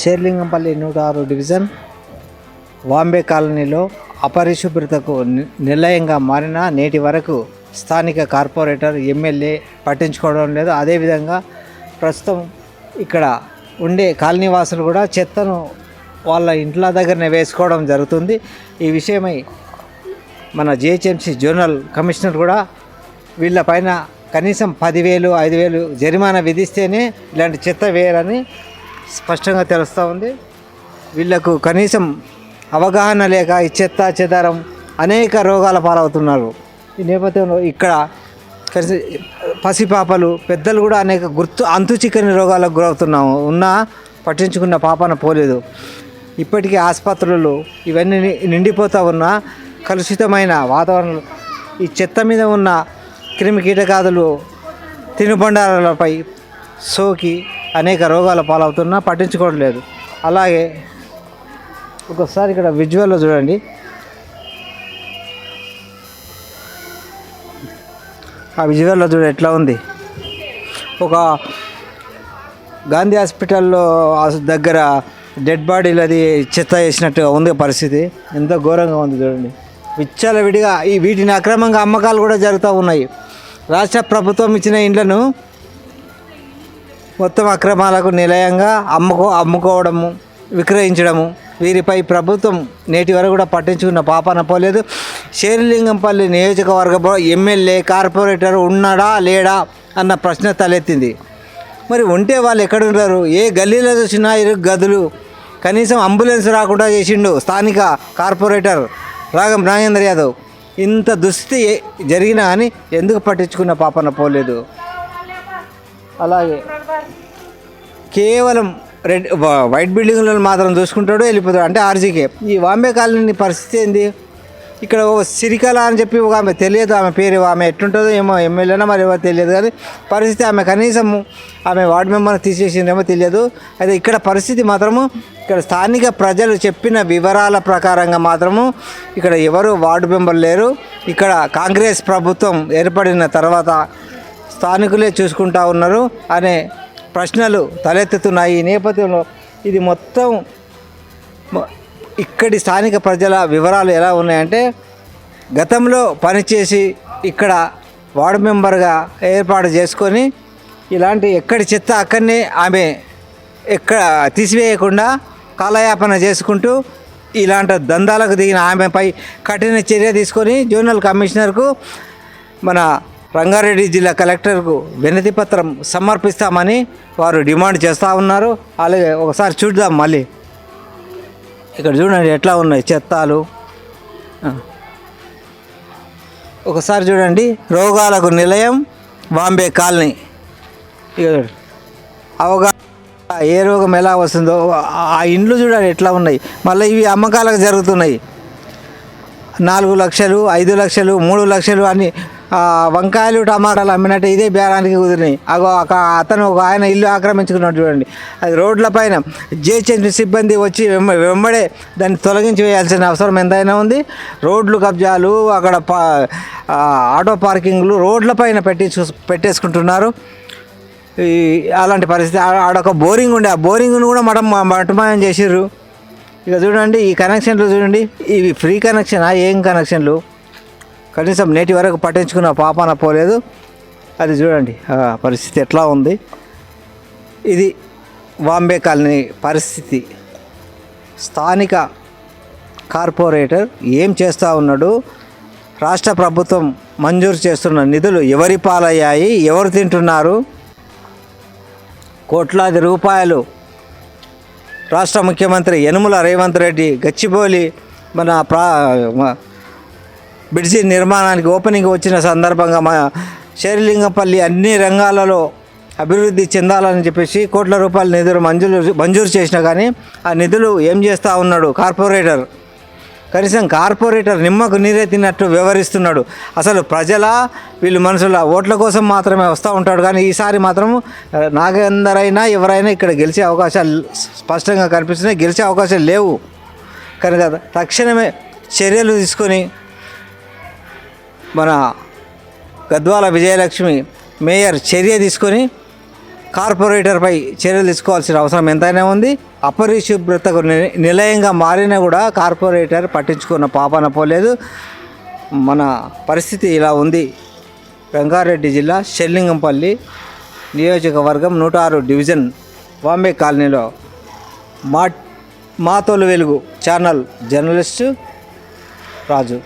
షేర్లింగంపల్లి నూట ఆరు డివిజన్ వాంబే కాలనీలో అపరిశుభ్రతకు ని- నిలయంగా మారిన నేటి వరకు స్థానిక కార్పొరేటర్ ఎమ్మెల్యే పట్టించుకోవడం లేదు. అదేవిధంగా ప్రస్తుతం ఇక్కడ ఉండే కాలనీవాసులు కూడా చెత్తను వాళ్ళ ఇంట్ల దగ్గరనే వేసుకోవడం జరుగుతుంది. ఈ విషయమై మన జిహెచ్ఎంసీ జోనల్ కమిషనర్ కూడా వీళ్ళపైన కనీసం పదివేలు ఐదు వేలు జరిమానా విధిస్తేనే ఇలాంటి చెత్త వేయరని స్పష్టంగా తెలుస్తూ ఉంది. వీళ్ళకు కనీసం అవగాహన లేక ఈ చెత్త చెదారం అనేక రోగాల పాలవుతున్నారు. ఈ నేపథ్యంలో ఇక్కడ కనీసం పసిపాపలు పెద్దలు కూడా అనేక గుర్తు అంతు చిక్కని రోగాలకు గురవుతున్నాము ఉన్నా పట్టించుకున్న పాపన పోలేదు. ఇప్పటికీ ఆసుపత్రులు ఇవన్నీ ని- నిండిపోతూ ఉన్నా కలుషితమైన వాతావరణం ఈ చెత్త మీద ఉన్న క్రిమి కీటకాదులు తినుబండారాలపై సోకి అనేక రోగాల పాలవుతున్నా పట్టించుకోవడం లేదు. అలాగే ఒకసారి ఇక్కడ విజువల్లో చూడండి. ఆ విజువల్లో చూడ ఎట్లా ఉంది. ఒక గాంధీ హాస్పిటల్లో దగ్గర డెడ్ బాడీలు అది చెత్త వేసినట్టుగా ఉంది పరిస్థితి. ఎంత ఘోరంగా ఉంది చూడండి. విచ్చల విడిగా ఈ వీటిని అక్రమంగా అమ్మకాలు కూడా జరుగుతూ ఉన్నాయి. రాష్ట్ర ప్రభుత్వం ఇచ్చిన ఇండ్లను మొత్తం అక్రమాలకు నిలయంగా అమ్ముకో అమ్ముకోవడము విక్రయించడము వీరిపై ప్రభుత్వం నేటి వరకు కూడా పట్టించుకున్న పాపన పోలేదు శేరిలింగంపల్లి నియోజకవర్గ ఎమ్మెల్యే కార్పొరేటర్ ఉన్నాడా లేడా అన్న ప్రశ్న తలెత్తింది. మరి ఉంటే వాళ్ళు ఎక్కడ ఉంటారు ఏ గల్లీలో చూసినా ఇరు గదులు. కనీసం అంబులెన్స్ రాకుండా చేసిండు స్థానిక కార్పొరేటర్ రాగం నాగేంద్ర యాదవ్. ఇంత దుస్థితి జరిగినా అని ఎందుకు పట్టించుకున్న పాపన పోలేదు అలాగే. కేవలం రెడ్ వైట్ బిల్డింగ్లను మాత్రం చూసుకుంటాడు వెళ్ళిపోతాడు. అంటే ఆర్జీకే. ఈ వాంబే కాలనీ పరిస్థితి ఏంది? ఇక్కడ ఓ సిరికల అని చెప్పి ఒక ఆమె తెలియదు. ఆమె పేరు ఆమె ఎట్లుంటుందో ఏమో ఎమ్మెల్యేనా మరి ఏమో తెలియదు కానీ పరిస్థితి ఆమె కనీసం ఆమె వార్డు మెంబర్ తీసేసిందేమో తెలియదు. అయితే ఇక్కడ పరిస్థితి మాత్రము ఇక్కడ స్థానిక ప్రజలు చెప్పిన వివరాల ప్రకారంగా మాత్రము ఇక్కడ ఎవరు వార్డు మెంబర్ లేరు. ఇక్కడ కాంగ్రెస్ ప్రభుత్వం ఏర్పడిన తర్వాత స్థానికులే చూసుకుంటా ఉన్నారు అనే ప్రశ్నలు తలెత్తుతున్నాయి. ఈ నేపథ్యంలో ఇది మొత్తం ఇక్కడి స్థానిక ప్రజల వివరాలు ఎలా ఉన్నాయంటే గతంలో పనిచేసి ఇక్కడ వార్డు మెంబర్గా ఏర్పాటు చేసుకొని ఇలాంటి ఎక్కడి చెత్త అక్కడనే ఆమె ఎక్కడ తీసివేయకుండా కాలయాపన చేసుకుంటూ ఇలాంటి దందాలకు దిగిన ఆమెపై కఠిన చర్య తీసుకొని జోనల్ కమిషనర్కు మన రంగారెడ్డి జిల్లా కలెక్టర్కు వినతి పత్రం సమర్పిస్తామని వారు డిమాండ్ చేస్తూ ఉన్నారు. అలాగే ఒకసారి చూద్దాం మళ్ళీ. ఇక్కడ చూడండి ఎట్లా ఉన్నాయి చెత్తాలు. ఒకసారి చూడండి. రోగాలకు నిలయం బాంబే కాలనీ. అవగా అవగాహన ఏ రోగం ఎలా వస్తుందో ఆ- ఇండ్లు చూడండి ఎట్లా ఉన్నాయి. మళ్ళీ ఇవి అమ్మకాలకు జరుగుతున్నాయి. నాలుగు లక్షలు ఐదు లక్షలు మూడు లక్షలు అని వంకాయలు టమాటాలు అమ్మినట్టు ఇదే బేరానికి కుదిరినాయి. అగో ఒక అతను ఒక ఆయన ఇల్లు ఆక్రమించుకున్నాడు చూడండి. అది రోడ్ల పైన జిహెచ్ఎంసీ సిబ్బంది వచ్చి వెంబడే దాన్ని తొలగించి వేయాల్సిన అవసరం ఎంతైనా ఉంది. రోడ్లు కబ్జాలు అక్కడ పా ఆటో పార్కింగ్లు రోడ్ల పైన పెట్టి పెట్టేసుకుంటున్నారు. ఈ అలాంటి పరిస్థితి ఆ- ఆడొక బోరింగ్ ఉండే ఆ బోరింగ్ను కూడా మటం మటమాయం చేసిర్రు. ఇక చూడండి ఈ కనెక్షన్లు చూడండి. ఇవి ఫ్రీ కనెక్షనా ఏం కనెక్షన్లు? కనీసం నేటి వరకు పట్టించుకున్న పాపాన పోలేదు. అది చూడండి పరిస్థితి ఎట్లా ఉంది. ఇది బాంబే కాలనీ పరిస్థితి. స్థానిక కార్పొరేటర్ ఏం చేస్తూ ఉన్నాడు? రాష్ట్ర ప్రభుత్వం మంజూరు చేస్తున్న నిధులు ఎవరి పాలయ్యాయి? ఎవరు తింటున్నారు? కోట్లాది రూపాయలు. రాష్ట్ర ముఖ్యమంత్రి యనుమల రేవంత్ రెడ్డి గచ్చిబౌలి మన ప్రా బ్రిడ్జి నిర్మాణానికి ఓపెనింగ్ వచ్చిన సందర్భంగా మా శేరిలింగపల్లి అన్ని రంగాలలో అభివృద్ధి చెందాలని చెప్పేసి కోట్ల రూపాయల నిధులు మంజూరు మంజూరు చేసినా కానీ ఆ నిధులు ఏం చేస్తూ ఉన్నాడు కార్పొరేటర్? కనీసం కార్పొరేటర్ నిమ్మకు నీరెత్తినట్టు వ్యవహరిస్తున్నాడు. అసలు ప్రజల వీళ్ళు మనుషుల ఓట్ల కోసం మాత్రమే వస్తూ ఉంటాడు. కానీ ఈసారి మాత్రం ఆ, నాగేందరైనా ఎవరైనా ఇక్కడ గెలిచే అవకాశాలు స్పష్టంగా కనిపిస్తున్నాయి. గెలిచే అవకాశాలు లేవు. కనుక తక్షణమే చర్యలు తీసుకొని మన గద్వాల విజయలక్ష్మి మేయర్ చర్య తీసుకొని కార్పొరేటర్పై చర్యలు తీసుకోవాల్సిన అవసరం ఎంతైనా ఉంది. అపరిశుభ్రతకు నిలయంగా మారినా కూడా కార్పొరేటర్ పట్టించుకున్న పాపన పోలేదు. మన పరిస్థితి ఇలా ఉంది. రంగారెడ్డి జిల్లా షెల్లింగంపల్లి నియోజకవర్గం నూట ఆరు డివిజన్ బాంబే కాలనీలో మా మా తోలు వెలుగు ఛానల్ జర్నలిస్టు రాజు.